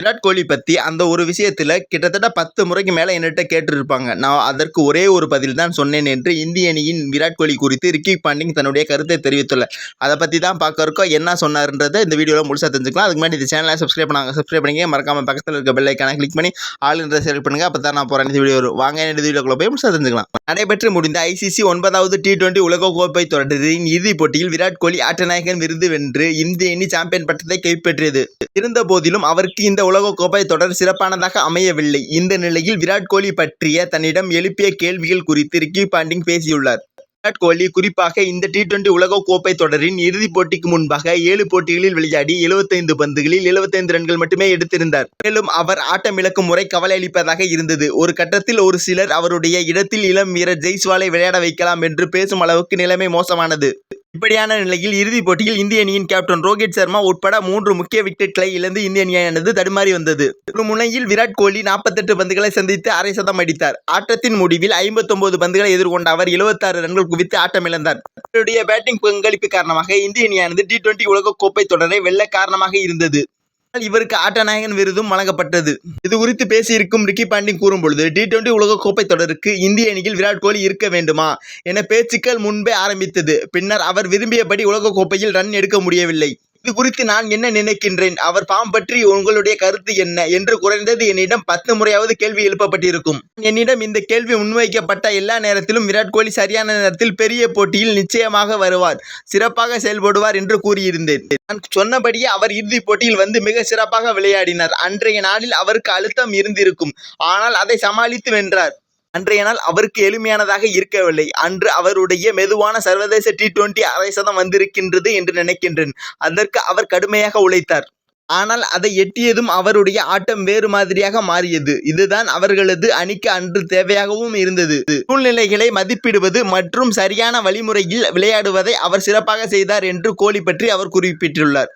விராட் கோலி பற்றி அந்த ஒரு விஷயத்தில் கிட்டத்தட்ட பத்து முறைக்கு மேலே என்கிட்ட கேட்டிருப்பாங்க. நான் அதற்கு ஒரே ஒரு பதில் தான் சொன்னேன் என்று இந்திய அணியின் விராட் கோலி குறித்து ரிக்கி பாண்டிங் தன்னுடைய கருத்தை தெரிவித்துள்ளார் அதை பற்றி தான் பார்க்க இருக்கோம். என்ன சொன்னார்ன்றதை இந்த வீடியோவில் முழுசாக தெரிஞ்சுக்கலாம். அதுக்கு முன்னாடி இந்த சேனலை சப்ஸ்கிரைப் பண்ணாங்க சப்ஸ்கிரைப் பண்ணிங்க மறக்காம பக்கத்தில் இருக்க பெல் ஐக்கான கிளிக் பண்ணி ஆளுன்றதை செலக்ட் பண்ணுங்க. அப்போ தான் நான் போகிறேன் இந்த வீடியோ வரும். வாங்க இந்த வீடியோக்குள்ள போய் முழுசாக தெரிஞ்சுக்கலாம். நடைபெற்று முடிந்த ஐசிசி ஒன்பதாவது டி டுவெண்டி உலகக்கோப்பை தொடரின் இறுதிப் போட்டியில் விராட் கோலி ஆட்டநாயகன் விருது வென்று இந்திய அணி சாம்பியன் பட்டத்தை கைப்பற்றியது. இருந்த போதிலும் அவருக்கு இந்த உலகக்கோப்பை தொடர் சிறப்பானதாக அமையவில்லை. இந்த நிலையில் விராட் கோலி பற்றிய தன்னிடம் எழுப்பிய கேள்விகள் குறித்து ரிக்கி பாண்டிங் பேசியுள்ளார். விராட் கோலி குறிப்பாக இந்த டி டுவெண்டி உலகக்கோப்பை தொடரின் இறுதிப் போட்டிக்கு முன்பாக ஏழு போட்டிகளில் விளையாடி 75 பந்துகளில் 75 ரன்கள் மட்டுமே எடுத்திருந்தார். மேலும் அவர் ஆட்டம் இழக்கும் முறை கவலை அளிப்பதாக இருந்தது. ஒரு கட்டத்தில் ஒரு சிலர் அவருடைய இடத்தில் இளம் வீரர் ஜெய்ஸ்வாலை விளையாட வைக்கலாம் என்று பேசும் அளவுக்கு நிலைமை மோசமானது. இப்படியான நிலையில் இறுதிப் போட்டியில் இந்திய அணியின் கேப்டன் ரோஹித் சர்மா உட்பட மூன்று முக்கிய விக்கெட்களை இழந்து இந்திய அணியானது தடுமாறி வந்தது. ஒரு முனையில் விராட் கோலி 48 பந்துகளை சந்தித்து அரை சதம் அடித்தார். ஆட்டத்தின் முடிவில் 59 பந்துகளை எதிர்கொண்ட அவர் 76 ரன்கள் குவித்து ஆட்டம் இழந்தார் அவருடைய பேட்டிங் பங்களிப்பு காரணமாக இந்திய அணியானது டி டுவெண்டி உலகக்கோப்பை தொடரை வெல்ல காரணமாக இருந்தது. இவருக்கு ஆட்டநாயகன் விருதும் வழங்கப்பட்டது. இது குறித்து பேசியிருக்கும் ரிக்கி பாண்டிங் கூறும்பொழுது டி டுவெண்டி உலகக்கோப்பை தொடருக்கு இந்திய அணியில் விராட் கோலி இருக்க வேண்டுமா? என பேச்சுக்கள் முன்பே ஆரம்பித்தது. பின்னர் அவர் விரும்பியபடி உலகக்கோப்பையில் ரன் எடுக்க முடியவில்லை. இது குறித்து நான் என்ன நினைக்கின்றேன்? அவர் பாம் பற்றி உங்களுடைய கருத்து என்ன? என்று குறைந்தது என்னிடம் பத்து முறையாவது கேள்வி எழுப்பப்பட்டிருக்கும். என்னிடம் இந்த கேள்வி முன்வைக்கப்பட்ட எல்லா நேரத்திலும் விராட் கோலி சரியான நேரத்தில் பெரிய போட்டியில் நிச்சயமாக வருவார் சிறப்பாக செயல்படுவார் என்று கூறியிருந்தேன். நான் சொன்னபடியே அவர் இறுதிப் போட்டியில் வந்து மிக சிறப்பாக விளையாடினார். அன்றைய நாளில் அவருக்கு அழுத்தம் இருந்திருக்கும். ஆனால் அதை சமாளித்து வென்றார். அன்றைய நாள் அவருக்கு எளிமையானதாக இருக்கவில்லை. அன்று அவருடைய மெதுவான சர்வதேச டி டுவெண்டி அரை சதம் வந்திருக்கின்றது என்று நினைக்கின்றேன். அதற்கு அவர் கடுமையாக உழைத்தார். ஆனால் அதை எட்டியதும் அவருடைய ஆட்டம் வேறு மாதிரியாக மாறியது. இதுதான் அவர்களது அணிக்கு அன்று தேவையாகவும் இருந்தது. சூழ்நிலைகளை மதிப்பிடுவது மற்றும் சரியான வழிமுறையில் விளையாடுவதை அவர் சிறப்பாக செய்தார் என்று கோலி பற்றி அவர் குறிப்பிட்டுள்ளார்.